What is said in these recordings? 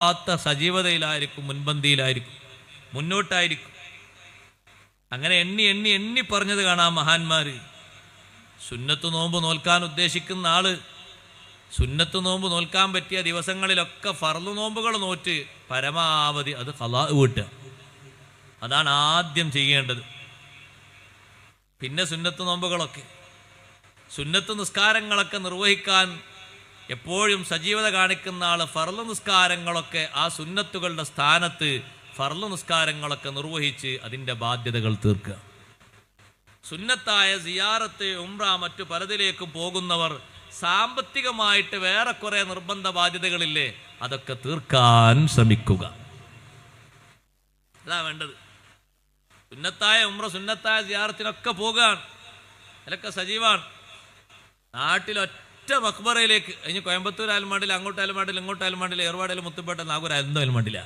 വല്ലാത്ത സജീവതയിലായിരിക്കും മുൻപന്തിയിലായിരിക്കും മുന്നോട്ടായിരിക്കും. അങ്ങനെ എണ്ണി എണ്ണി എണ്ണി പറഞ്ഞത് കാണാം മഹാന്മാർ സുന്നത്ത് നോമ്പ് നോൽക്കാൻ ഉദ്ദേശിക്കുന്ന ആൾ സുന്നത്ത് നോമ്പ് നോൽക്കാൻ പറ്റിയ ദിവസങ്ങളിലൊക്കെ ഫർൾ നോമ്പുകൾ നോറ്റ് പരമാവധി അത് കലാ വീട്ടുക അതാണ് ആദ്യം ചെയ്യേണ്ടത്. പിന്നെ സുന്നത്ത് നോമ്പുകളൊക്കെ. സുന്നത്ത് നിസ്കാരങ്ങളൊക്കെ നിർവഹിക്കാൻ എപ്പോഴും സജീവത കാണിക്കുന്ന ആൾ ഫർൾ നിസ്കാരങ്ങളൊക്കെ ആ സുന്നത്തുകളുടെ സ്ഥാനത്ത് ഫർൾ നിസ്കാരങ്ങളൊക്കെ നിർവഹിച്ച് അതിന്റെ ബാധ്യതകൾ തീർക്കുക. സുന്നത്തായ സിയാറത്ത് ഉംറ മറ്റു പലതിലേക്കും പോകുന്നവർ സാമ്പത്തികമായിട്ട് വേറെ കുറെ നിർബന്ധ ബാധ്യതകളില്ലേ അതൊക്കെ തീർക്കാൻ ശ്രമിക്കുക. അതാ വേണ്ടത്. സുന്നത്തായ ഉംറ സുന്നത്തായ സിയാറത്തിനൊക്കെ പോകാൻ അതിലൊക്കെ സജീവാണ്. നാട്ടിലൊറ്റ മക്ബറയിലേക്ക് ഇനി കോയമ്പത്തൂർ ആൽമാണ്ടിൽ അങ്ങോട്ട് ആൽമാണ്ടിൽ ഇങ്ങോട്ട് ആൽമാണ്ടിൽ ഏർവാടിൽ മുത്തുപേട്ട നാഗൂർ എന്തോ ആൽമാണ്ടില്ല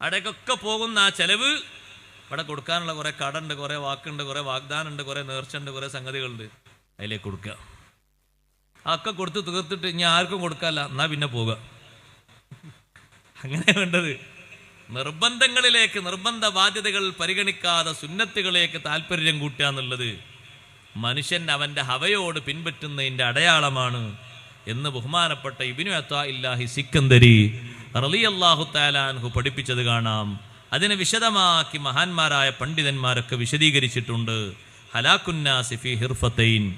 അവിടേക്കൊക്കെ പോകുന്ന ആ ചെലവ് ഇവിടെ കൊടുക്കാനുള്ള കുറേ കടണ്ട് കുറെ വാക്കുണ്ട് കുറെ വാഗ്ദാനമുണ്ട് കുറേ നേർച്ചുണ്ട് കുറേ സംഗതികളുണ്ട് അതിലേക്ക് കൊടുക്കുക. അതൊക്കെ കൊടുത്ത് തീർത്തിട്ട് ഇനി ആർക്കും കൊടുക്കാല്ല എന്നാ പിന്നെ പോവുക. അങ്ങനെ വേണ്ടത്. നിർബന്ധങ്ങളിലേക്ക് നിർബന്ധ ബാധ്യതകൾ പരിഗണിക്കാതെ സുന്നത്തുകളിലേക്ക് താല്പര്യം കൂട്ടുക എന്നുള്ളത് മനുഷ്യൻ അവന്റെ ഹവയോട് പിൻപറ്റുന്നതിന്റെ അടയാളമാണ് എന്ന് ബഹുമാനപ്പെട്ട ഇബിനു അത്താ ഇല്ലാഹി സിക്കന്ദരി റളിയല്ലാഹു താലാൻഹു പഠിപ്പിച്ചത് കാണാം. അതിനെ വിശദമാക്കി മഹാന്മാരായ പണ്ഡിതന്മാരൊക്കെ വിശദീകരിച്ചിട്ടുണ്ട്. ഹലാക്കുന്നാസിഫി ഹിർഫത്തൈൻ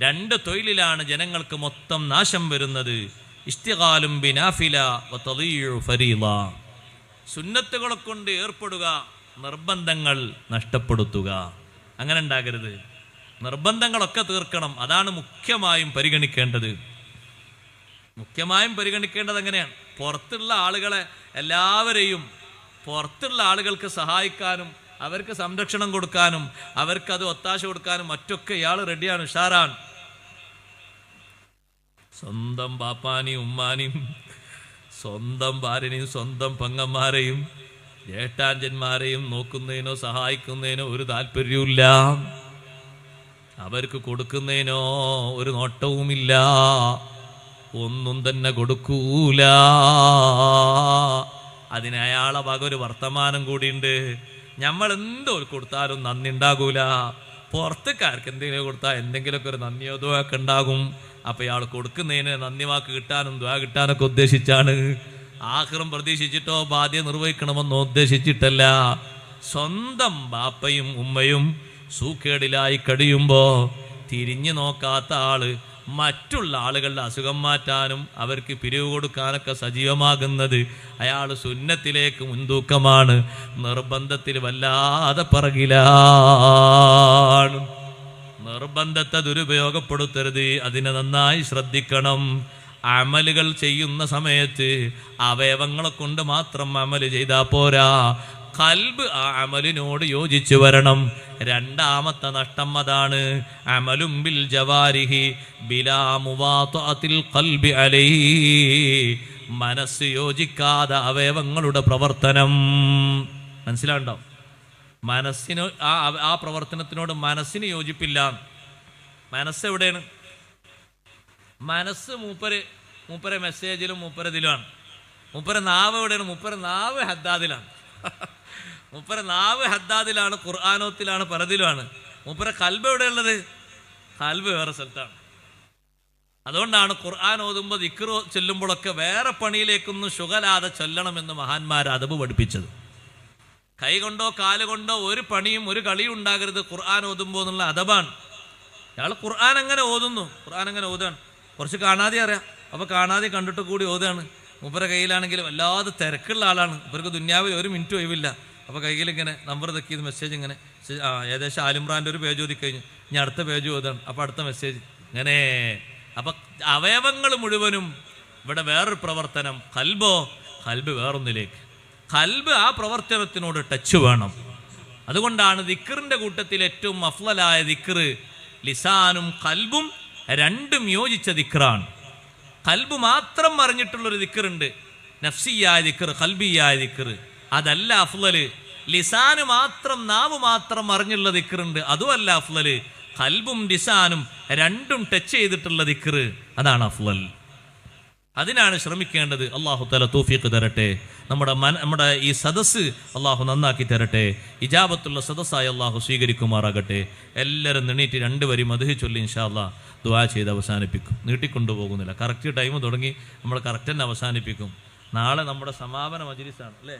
രണ്ട് തൊഴിലിലാണ് ജനങ്ങൾക്ക് മൊത്തം നാശം വരുന്നത്. ഇഷ്തികാലും ബിനാഫില ഫരീല സുന്നത്തുകളെ കൊണ്ട് ഏർപ്പെടുക നിർബന്ധങ്ങൾ നഷ്ടപ്പെടുത്തുക. അങ്ങനെ ഉണ്ടാകരുത്. നിർബന്ധങ്ങളൊക്കെ തീർക്കണം. അതാണ് മുഖ്യമായും പരിഗണിക്കേണ്ടത്. മുഖ്യമായും പരിഗണിക്കേണ്ടത് എങ്ങനെയാണ്? പുറത്തുള്ള ആളുകളെ എല്ലാവരെയും പുറത്തുള്ള ആളുകൾക്ക് സഹായിക്കാനും അവർക്ക് സംരക്ഷണം കൊടുക്കാനും അവർക്ക് അത് ഒത്താശ കൊടുക്കാനും മറ്റൊക്കെ ഇയാൾ റെഡിയാണ് ഉഷാറാണ്. സ്വന്തം ബാപ്പാനെയും ഉമ്മാനെയും സ്വന്തം ഭാര്യനെയും സ്വന്തം പെങ്ങന്മാരെയും ജേഷ്ഠാഞ്ചന്മാരെയും നോക്കുന്നതിനോ സഹായിക്കുന്നതിനോ ഒരു താല്പര്യവുമില്ല. അവർക്ക് കൊടുക്കുന്നതിനോ ഒരു നോട്ടവുമില്ല. ഒന്നും തന്നെ കൊടുക്കൂല. അതിന് അയാളെ ഒരു വർത്തമാനം കൂടിയുണ്ട്. നമ്മൾ എന്തോ കൊടുത്താലും നന്ദി ഉണ്ടാകൂല. പുറത്തുകാർക്ക് എന്തെങ്കിലും കൊടുത്താൽ എന്തെങ്കിലുമൊക്കെ ഒരു നന്ദിയോ ദ്വാക്കെ ഉണ്ടാകും. അപ്പൊ ഇയാൾ കൊടുക്കുന്നതിന് നന്ദി വാക്ക് കിട്ടാനും ദ്വാ കിട്ടാനൊക്കെ ഉദ്ദേശിച്ചാണ്. ആഹ്റം പ്രതീക്ഷിച്ചിട്ടോ ബാധ്യത നിർവഹിക്കണമെന്നോ ഉദ്ദേശിച്ചിട്ടല്ല. സ്വന്തം ബാപ്പയും ഉമ്മയും സൂക്കേടിലായി കടിയുമ്പോ തിരിഞ്ഞു നോക്കാത്ത ആൾ മറ്റുള്ള ആളുകളുടെ അസുഖം മാറ്റാനും അവർക്ക് പിരിവ് കൊടുക്കാനൊക്കെ സജീവമാകുന്നത് അയാൾ സുന്നത്തിലേക്ക് മുൻതൂക്കമാണ്. നിർബന്ധത്തിൽ വല്ലാതെ പറകിലാണ്. നിർബന്ധത്തെ ദുരുപയോഗപ്പെടുത്തരുത്. അതിനെ നന്നായി ശ്രദ്ധിക്കണം. അമലുകൾ ചെയ്യുന്ന സമയത്ത് അവയവങ്ങളെ കൊണ്ട് മാത്രം അമൽ ചെയ്താൽ പോരാ. കൽബ് ആ അമലിനോട് യോജിച്ചു വരണം. രണ്ടാമത്തെ നഷ്ടം അതാണ്. അമലും ബിൽ ജവാരിഹി ബിലാമുവാത്തിൽ കൽബി അലൈഹി. മനസ്സ് യോജിക്കാതെ അവയവങ്ങളുടെ പ്രവർത്തനം. മനസ്സിലാണ്ടോ? മനസ്സിന് ആ ആ പ്രവർത്തനത്തിനോട് മനസ്സിന് യോജിപ്പില്ല. മനസ്സ് എവിടെയാണ്? മനസ്സ് മൂപ്പര് മൂപ്പരെ മെസ്സേജിലും മൂപ്പരതിലുമാണ് മൂപ്പര നാവ് എവിടെയാണ്? മൂപ്പര നാവ് ഹദ്ദാദിലാണ്. മൂപ്പര നാവ് ഹദ്ദാദിലാണ് ഖുർആാനോത്തിലാണ് പലതിലുമാണ്. മുപ്പര കൽബ് എവിടെയുള്ളത്? കൽബ് വേറെ സ്ഥലത്താണ്. അതുകൊണ്ടാണ് ഖുർആൻ ഓതുമ്പോൾ ദിക്ർ ചെല്ലുമ്പോഴൊക്കെ വേറെ പണിയിലേക്കൊന്നും ശുഗലാതെ ചൊല്ലണമെന്ന് മഹാന്മാർ അതബ് പഠിപ്പിച്ചത്. കൈ കൊണ്ടോ കാൽ കൊണ്ടോ ഒരു പണിയും ഒരു കളിയും ഉണ്ടാകരുത് ഖുർആൻ ഓതുമ്പോൾ എന്നുള്ള അതബാണ്. അയാൾ ഖുർആൻ അങ്ങനെ ഓതുന്നു. ഖുർആൻ അങ്ങനെ ഓതുകയാണ്. കുറച്ച് കാണാതെ അറിയാം. അപ്പൊ കാണാതെ കണ്ടിട്ട് കൂടി ഓതുകയാണ്. മൂപ്പര കയ്യിലാണെങ്കിലും വല്ലാതെ തിരക്കുള്ള ആളാണ്. ഇവർക്ക് ദുന്യാവിൽ ഒരു മിനിറ്റ് ഒഴിവില്ല. അപ്പൊ കയ്യിൽ ഇങ്ങനെ നമ്പർ തെക്കിയത് മെസ്സേജ് ഇങ്ങനെ ഏകദേശം ആലിമ്രാന്റെ ഒരു പേജ് ഓതിക്കഴിഞ്ഞു. ഇനി അടുത്ത പേജ് ഓതാണ്. അപ്പോൾ അടുത്ത മെസ്സേജ് ഇങ്ങനെ. അപ്പം അവയവങ്ങൾ മുഴുവനും ഇവിടെ വേറൊരു പ്രവർത്തനം. കൽബോ കൽബ് വേറൊന്നിലേക്ക്. കൽബ് ആ പ്രവർത്തനത്തിനോട് ടച്ച് വേണം. അതുകൊണ്ടാണ് ദിക്കറിന്റെ കൂട്ടത്തിൽ ഏറ്റവും അഫ്ലലായ ദിക്കറ് ലിസാനും കൽബും രണ്ടും യോജിച്ച ദിക്കറാണ് കൽബ് മാത്രം അറിഞ്ഞിട്ടുള്ളൊരു ദിക്കറുണ്ട് നഫ്സിയായ ദിക്കർ കൽബിയായ ദിക്കർ അതല്ല അഫ്ലല്. ലിസാന് മാത്രം നാവ് മാത്രം അറിഞ്ഞുള്ള ദിക്കറുണ്ട് അതുമല്ല അഫ്ലല്. കൽബും ലിസാനും രണ്ടും ടച്ച് ചെയ്തിട്ടുള്ള ദിക്കറ് അതാണ് അഫ്ലൽ. അതിനാണ് ശ്രമിക്കേണ്ടത്. അള്ളാഹു തല തൂഫീഖ് തരട്ടെ. നമ്മുടെ മന നമ്മുടെ ഈ സദസ്സ് അള്ളാഹു നന്നാക്കി തരട്ടെ. ഇജാബത്തുള്ള സദസ്സായി അള്ളാഹു സ്വീകരിക്കുമാറാകട്ടെ. എല്ലാവരും നീണീറ്റ് രണ്ട് വരി മധു ചൊല്ലി ഇൻഷാ അള്ളാഹ് ദുആ ചെയ്ത് അവസാനിപ്പിക്കും. നീട്ടിക്കൊണ്ടുപോകുന്നില്ല. കറക്റ്റ് ടൈം തുടങ്ങി. നമ്മൾ കറക്റ്റ് തന്നെ അവസാനിപ്പിക്കും. നാളെ നമ്മുടെ സമാപന മജിലിസാണ് അല്ലേ?